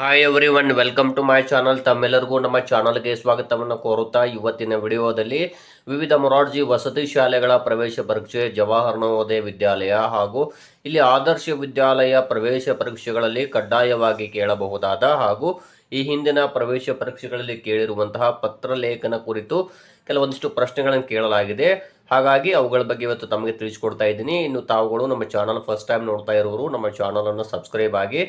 Hi everyone welcome to my channel ತಮ್ಮೆಲ್ಲರಿಗೂ ನಮ್ಮ ಚಾನಲ್ಗೆ ಸ್ವಾಗತವನ್ನು ಕೋರುತ್ತಾ ಇವತ್ತಿನ ವಿಡಿಯೋದಲ್ಲಿ ವಿವಿಧ ಮೊರಾರ್ಜಿ ವಸತಿ ಶಾಲೆಗಳ ಪ್ರವೇಶ ಪರೀಕ್ಷೆ, ಜವಾಹರ್ ನವೋದಯ ವಿದ್ಯಾಲಯ ಹಾಗೂ ಇಲ್ಲಿ ಆದರ್ಶ ವಿದ್ಯಾಲಯ ಪ್ರವೇಶ ಪರೀಕ್ಷೆಗಳಲ್ಲಿ ಕಡ್ಡಾಯವಾಗಿ ಕೇಳಬಹುದಾದ ಹಾಗೂ ಈ ಹಿಂದಿನ ಪ್ರವೇಶ ಪರೀಕ್ಷೆಗಳಲ್ಲಿ ಕೇಳಿರುವಂತಹ ಪತ್ರಲೇಖನ ಕುರಿತು ಕೆಲವೊಂದಿಷ್ಟು ಪ್ರಶ್ನೆಗಳನ್ನು ಕೇಳಲಾಗಿದೆ. ಹಾಗಾಗಿ ಅವುಗಳ ಬಗ್ಗೆ ಇವತ್ತು ತಮಗೆ ತಿಳಿಸ್ಕೊಡ್ತಾ ಇದ್ದೀನಿ. ಇನ್ನು ತಾವುಗಳು ನಮ್ಮ ಚಾನಲ್ ಫಸ್ಟ್ ಟೈಮ್ ನೋಡ್ತಾ ಇರೋರು, ನಮ್ಮ ಚಾನಲನ್ನು ಸಬ್ಸ್ಕ್ರೈಬ್ ಆಗಿ,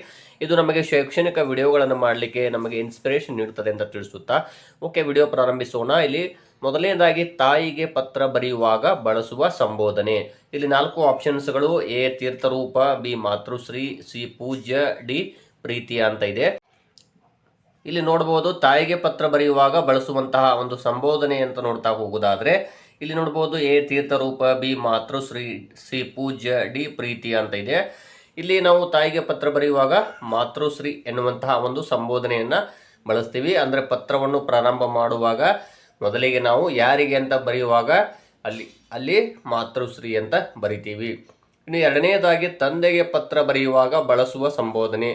ಇದು ನಮಗೆ ಶೈಕ್ಷಣಿಕ ವಿಡಿಯೋಗಳನ್ನು ಮಾಡಲಿಕ್ಕೆ ನಮಗೆ ಇನ್ಸ್ಪಿರೇಷನ್ ನೀಡುತ್ತದೆ ಅಂತ ತಿಳಿಸುತ್ತಾ, ಓಕೆ, ವಿಡಿಯೋ ಪ್ರಾರಂಭಿಸೋಣ. ಇಲ್ಲಿ ಮೊದಲನೇದಾಗಿ, ತಾಯಿಗೆ ಪತ್ರ ಬರೆಯುವಾಗ ಬಳಸುವ ಸಂಬೋಧನೆ. ಇಲ್ಲಿ ನಾಲ್ಕು ಆಪ್ಷನ್ಸ್ಗಳು ಎ, ತೀರ್ಥರೂಪ, ಬಿ, ಮಾತೃಶ್ರೀ, ಸಿ, ಪೂಜ್ಯ, ಡಿ, ಪ್ರೀತಿಯ ಅಂತ ಇದೆ. ಇಲ್ಲಿ ನೋಡಬಹುದು ತಾಯಿಗೆ ಪತ್ರ ಬರೆಯುವಾಗ ಬಳಸುವಂತಹ ಒಂದು ಸಂಬೋಧನೆ ಅಂತ ನೋಡ್ತಾ ಹೋಗುವುದಾದ್ರೆ ಇಲ್ಲಿ ನೋಡ್ಬೋದು ಎ ತೀರ್ಥರೂಪ ಬಿ ಮಾತೃಶ್ರೀ ಸಿ ಪೂಜ್ಯ, ಡಿ ಪ್ರೀತಿ ಅಂತ ಇದೆ. ಇಲ್ಲಿ ನಾವು ತಾಯಿಗೆ ಪತ್ರ ಬರೆಯುವಾಗ ಮಾತೃಶ್ರೀ ಎನ್ನುವಂತಹ ಒಂದು ಸಂಬೋಧನೆಯನ್ನು ಬಳಸ್ತೀವಿ. ಅಂದರೆ ಪತ್ರವನ್ನು ಪ್ರಾರಂಭ ಮಾಡುವಾಗ ಮೊದಲಿಗೆ ನಾವು ಯಾರಿಗೆ ಅಂತ ಬರೆಯುವಾಗ ಅಲ್ಲಿ ಅಲ್ಲಿ ಮಾತೃಶ್ರೀ ಅಂತ ಬರಿತೀವಿ. ಇನ್ನು ಎರಡನೆಯದಾಗಿ ತಂದೆಗೆ ಪತ್ರ ಬರೆಯುವಾಗ ಬಳಸುವ ಸಂಬೋಧನೆ.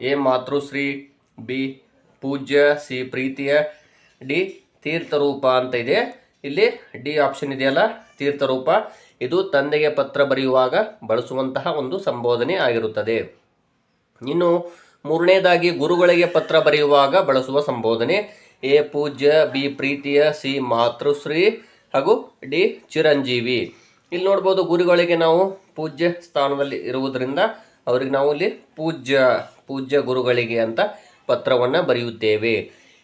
ಎ ಮಾತೃಶ್ರೀ ಬಿ ಪೂಜ್ಯ, ಸಿ ಪ್ರೀತಿಯ, ಡಿ ತೀರ್ಥರೂಪ ಅಂತ ಇದೆ. ಇಲ್ಲಿ ಡಿ ಆಪ್ಷನ್ ಇದೆಯಲ್ಲ ತೀರ್ಥರೂಪ ಇದು ತಂದೆಗೆ ಪತ್ರ ಬರೆಯುವಾಗ ಬಳಸುವಂತಹ ಒಂದು ಸಂಬೋಧನೆ ಆಗಿರುತ್ತದೆ. ಇನ್ನು ಮೂರನೇದಾಗಿ ಗುರುಗಳಿಗೆ ಪತ್ರ ಬರೆಯುವಾಗ ಬಳಸುವ ಸಂಬೋಧನೆ. ಎ ಪೂಜ್ಯ ಬಿ, ಪ್ರೀತಿಯ, ಸಿ ಮಾತೃಶ್ರೀ ಹಾಗೂ ಡಿ, ಚಿರಂಜೀವಿ. ಇಲ್ಲಿ ನೋಡ್ಬೋದು ಗುರುಗಳಿಗೆ ನಾವು ಪೂಜ್ಯ ಸ್ಥಾನದಲ್ಲಿ ಇರುವುದರಿಂದ ಅವರಿಗೆ ನಾವು ಇಲ್ಲಿ ಪೂಜ್ಯ ಪೂಜ್ಯ ಗುರುಗಳಿಗೆ ಅಂತ ಪತ್ರವನ್ನು ಬರೆಯುತ್ತೇವೆ.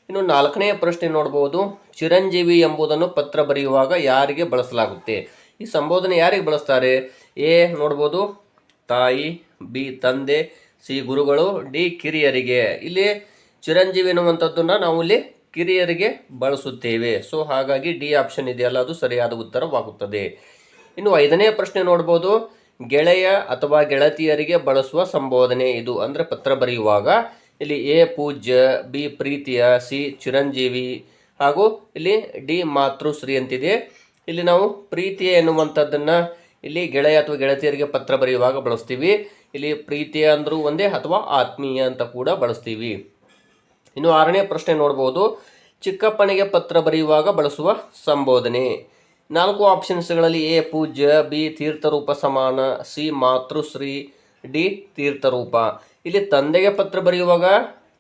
ಇನ್ನು ನಾಲ್ಕನೆಯ ಪ್ರಶ್ನೆ ನೋಡ್ಬೋದು. ಚಿರಂಜೀವಿ ಎಂಬುದನ್ನು ಪತ್ರ ಬರೆಯುವಾಗ ಯಾರಿಗೆ ಬಳಸಲಾಗುತ್ತೆ? ಈ ಸಂಬೋಧನೆ ಯಾರಿಗೆ ಬಳಸ್ತಾರೆ? ಎ, ನೋಡ್ಬೋದು. ತಾಯಿ, ಬಿ, ತಂದೆ, ಸಿ, ಗುರುಗಳು, ಡಿ, ಕಿರಿಯರಿಗೆ. ಇಲ್ಲಿ ಚಿರಂಜೀವಿ ಎನ್ನುವಂಥದ್ದನ್ನು ನಾವು ಇಲ್ಲಿ ಕಿರಿಯರಿಗೆ ಬಳಸುತ್ತೇವೆ. ಸೊ, ಹಾಗಾಗಿ ಡಿ ಆಪ್ಷನ್ ಇದೆಯಲ್ಲ, ಅದು ಸರಿಯಾದ ಉತ್ತರವಾಗುತ್ತದೆ. ಇನ್ನು ಐದನೇ ಪ್ರಶ್ನೆ ನೋಡ್ಬೋದು. ಗೆಳೆಯ ಅಥವಾ ಗೆಳತಿಯರಿಗೆ ಬಳಸುವ ಸಂಬೋಧನೆ ಇದು. ಅಂದರೆ ಪತ್ರ ಬರೆಯುವಾಗ ಇಲ್ಲಿ ಎ ಪೂಜ್ಯ, ಬಿ ಪ್ರೀತಿಯ, ಸಿ ಚಿರಂಜೀವಿ ಹಾಗೂ ಇಲ್ಲಿ ಡಿ ಮಾತೃಶ್ರೀ ಅಂತಿದೆ. ಇಲ್ಲಿ ನಾವು ಪ್ರೀತಿಯ ಎನ್ನುವಂಥದ್ದನ್ನು ಇಲ್ಲಿ ಗೆಳೆಯ ಅಥವಾ ಗೆಳತಿಯರಿಗೆ ಪತ್ರ ಬರೆಯುವಾಗ ಬಳಸ್ತೀವಿ. ಇಲ್ಲಿ ಪ್ರೀತಿಯ ಅಂದರೂ ಒಂದೇ ಅಥವಾ ಆತ್ಮೀಯ ಅಂತ ಕೂಡ ಬಳಸ್ತೀವಿ. ಇನ್ನು ಆರನೇ ಪ್ರಶ್ನೆ ನೋಡ್ಬೋದು. ಚಿಕ್ಕಪ್ಪನಿಗೆ ಪತ್ರ ಬರೆಯುವಾಗ ಬಳಸುವ ಸಂಬೋಧನೆ. ನಾಲ್ಕು ಆಪ್ಷನ್ಸ್ಗಳಲ್ಲಿ ಎ ಪೂಜ್ಯ, ಬಿ ತೀರ್ಥರೂಪ ಸಮಾನ, ಸಿ ಮಾತೃಶ್ರೀ, ಡಿ ತೀರ್ಥರೂಪ. ಇಲ್ಲಿ ತಂದೆಗೆ ಪತ್ರ ಬರೆಯುವಾಗ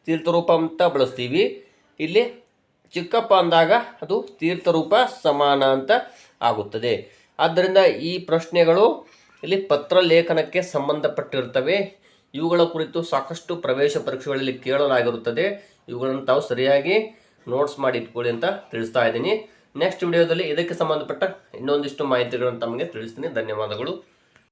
ತೀರ್ಥರೂಪ ಅಂತ ಬಳಸ್ತೀವಿ. ಇಲ್ಲಿ ಚಿಕ್ಕಪ್ಪ ಅಂದಾಗ ಅದು ತೀರ್ಥರೂಪ ಸಮಾನ ಅಂತ ಆಗುತ್ತದೆ. ಆದ್ದರಿಂದ ಈ ಪ್ರಶ್ನೆಗಳು ಇಲ್ಲಿ ಪತ್ರ ಲೇಖನಕ್ಕೆ ಸಂಬಂಧಪಟ್ಟಿರ್ತವೆ. ಇವುಗಳ ಕುರಿತು ಸಾಕಷ್ಟು ಪ್ರವೇಶ ಪರೀಕ್ಷೆಗಳಲ್ಲಿ ಕೇಳಲಾಗಿರುತ್ತದೆ. ಇವುಗಳನ್ನು ತಾವು ಸರಿಯಾಗಿ ನೋಟ್ಸ್ ಮಾಡಿ ಇಟ್ಕೊಳ್ಳಿ ಅಂತ ತಿಳಿಸ್ತಾ ಇದ್ದೀನಿ. ನೆಕ್ಸ್ಟ್ ವಿಡಿಯೋದಲ್ಲಿ ಇದಕ್ಕೆ ಸಂಬಂಧಪಟ್ಟ ಇನ್ನೊಂದಿಷ್ಟು ಮಾಹಿತಿಗಳನ್ನು ತಮಗೆ ತಿಳಿಸ್ತೀನಿ. ಧನ್ಯವಾದಗಳು.